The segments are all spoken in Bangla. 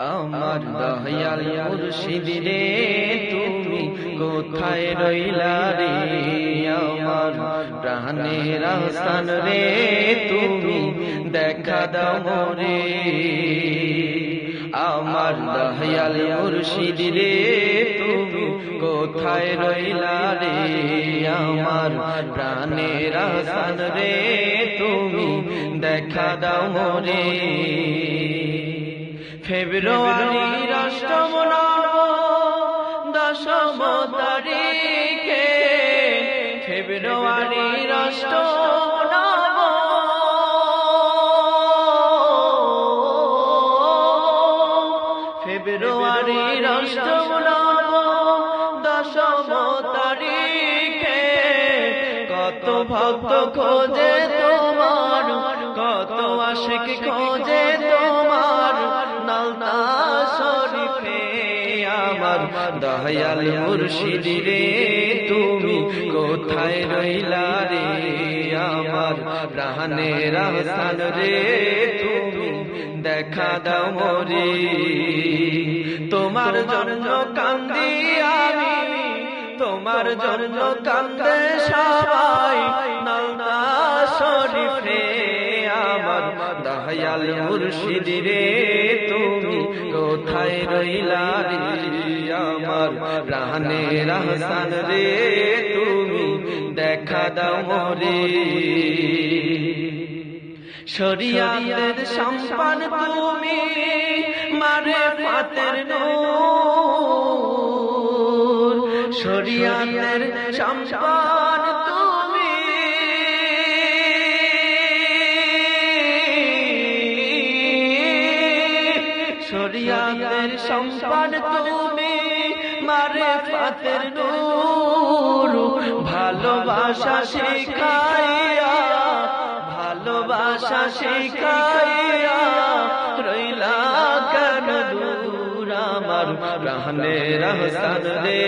আমার দয়াল মুর্শিদ রে তুমি কোথায় রইলা রে? আমার প্রাণের আহসান রে তুমি দেখা দাও মোরে আমার দয়াল মুর্শিদ রে তুমি কোথায় রইলা রে? আমার প্রাণের আহসান রে তুমি দেখা দাও মোরে ফেব্রুয়ারি অষ্টম দশম তারিখে ফেব্রুয়ারি অষ্টম দশম কত ভক্ত খোঁজে তোমার কত আশিক খোঁজে দয়াল মুর্শিদ রে, তুমি কোথায় রইলা রে? আমার প্রাণের আহসান রে, তুমি দেখা দাও মরে। তোমার জন্য কান্দি আমি, তোমার জন্য কান্দে সবাই। নালনা শরীফে আমার দয়াল মুর্শিদ রে, তুমি কোথায় রইলা রে? আমার প্রাণের আহসান রে, তুমি দেখা দাও মোরে। শরিয়াতের সম্পান তুমি মারে পাতের নূর। শরিয়াতের সম্পান তুমি শরিয়াতের সম্পান তুমি মারে পাতের নূর, ভালোবাসা শিখাইয়া ভালোবাসা শিখাইয়া রইলা কেন দূর আমার প্রাণের আহসান রে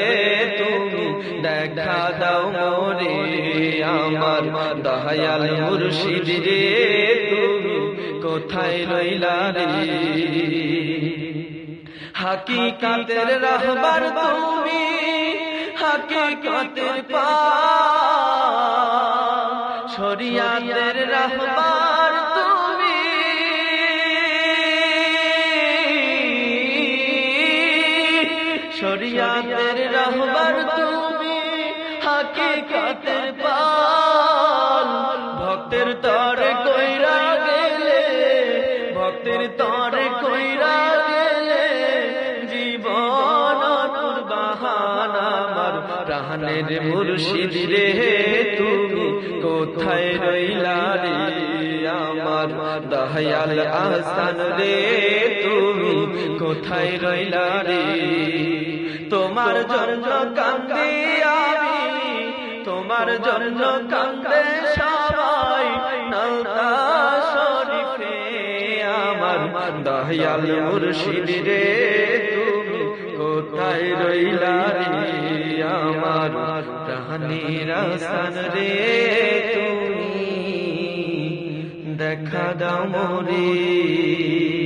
তুমি? দেখা দাও মোরে আমার দয়াল মুর্শিদ রে তুমি, কোথায় রইলা রে? হাকিকাতের রাহবার তুমি হাকিকাতের পা। শরিয়াতের রাহবার তুমি। শরিয়াতের রাহবার তুমি হাকিকাতের পাল প্রাণের মুর্শিদ রে, তুমি কোথায় রইলা রে? আমার দয়াল আহসান রে, তুমি কোথায় রইলা রে? তোমার জন্য কান্দে আমি, তোমার জন্য কান্দে সবাই নৌকা শরীফে। আমার দয়াল মুর্শিদ রে আসান রে তুমি দেখা দাও মোরে।